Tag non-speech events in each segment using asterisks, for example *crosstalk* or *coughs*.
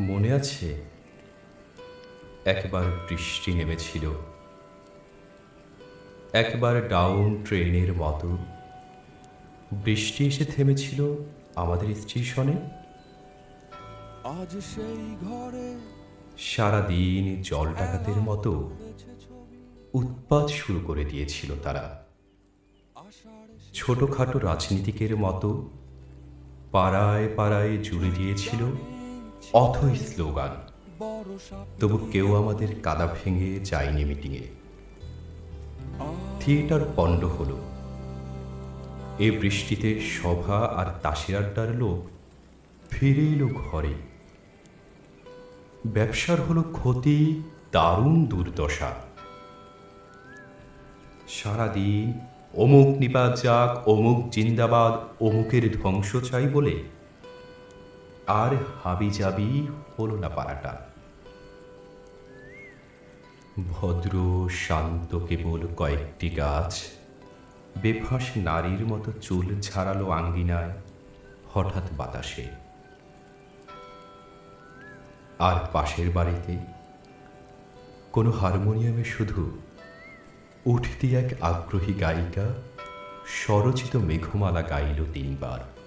মনে আছে? একবার বৃষ্টি নেমেছিল। একবার ডাউন ট্রেনের মতো। বৃষ্টি এসে থেমেছিল আমাদের স্টেশনে। আজ সেই ঘরে সারাদিন জল ডাকাতের মতো উৎপাত শুরু করে দিয়েছিল তারা। ছোটখাটো রাজনীতিকের মতো পাড়ায় পাড়ায় জুড়ে দিয়েছিল অথই স্লোগান, তবু কেউ আমাদের কাদা ভেঙে যায়নি মিটিংয়ে। থিয়েটার পণ্ড হলো। এ বৃষ্টিতে সভা আর তাসের আড্ডার লোক ফিরে এলো ঘরে। ব্যবসার হলো ক্ষতি, দারুণ দুর্দশা। সারাদিন অমুক নিপাত যাক, অমুক জিন্দাবাদ, অমুকের ধ্বংস চাই বলে আর হাবি যাবি হলো না পাড়াটা ভদ্র, শান্ত, কেবল কয়েকটি গাছ, বেফাঁস নারীর মতো চুল ঝাড়ালো আঙ্গিনায় হঠাৎ বাতাসে। আর পাশের বাড়িতে কোনো হারমোনিয়ামে শুধু উঠতি এক আগ্রহী গায়িকা, স্বরচিত মেঘমালা গাইল তিনবার।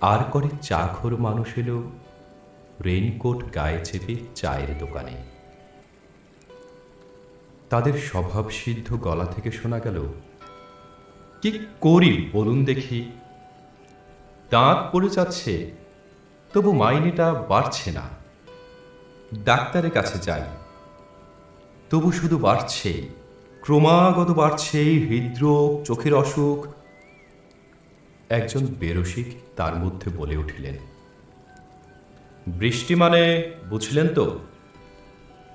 আর করে চাখর মানুষ এলো। রেইনকোট গায়ে চেপে চায়ের দোকানে। তাদের স্বভাবসিদ্ধ গলা থেকে শোনা গেল, কি করি বলুন দেখি? দাঁত পড়ে যাচ্ছে, তবু মাইনেটা বাড়ছে না। ডাক্তারের কাছে যাই। তবু শুধু বাড়ছে ক্রমাগত বাড়ছে হৃদরোগ, চোখের অসুখ একজন বেরসিক তার মধ্যে বলে উঠিলেন, বৃষ্টি মানে বুঝলেন তো,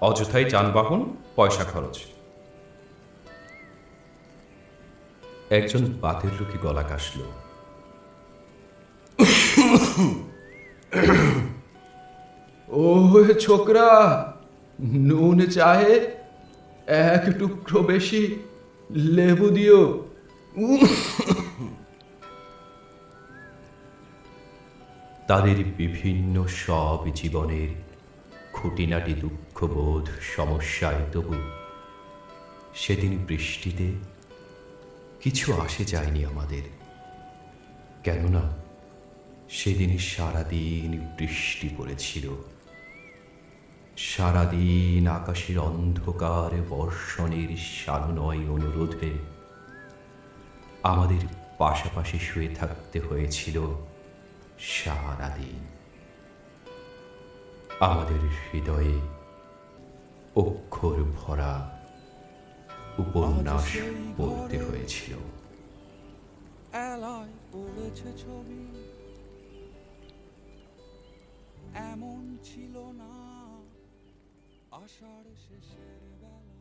অযথাই যানবাহন, পয়সা খরচ একজন বাতের লোকে গলা কাশল। *coughs* ও ছোকরা, নুন চাহে এক টুকরো বেশি লেবু দিও। তাদের বিভিন্ন সব জীবনের খুঁটিনাটি দুঃখবোধ সমস্যায় তবু সেদিন বৃষ্টিতে কিছু আসে যায়নি আমাদের। কেননা সেদিন সারাদিন বৃষ্টি পড়েছিল। সারাদিন আকাশের অন্ধকার, বর্ষণের সানুনয় অনুরোধে আমাদের পাশাপাশি শুয়ে থাকতে হয়েছিল সারাদিন। আমাদের হৃদয়ে অক্ষর ভরা উপন্যাস পড়তে হয়েছিল। এমন ছিল না আষাঢ় শেষের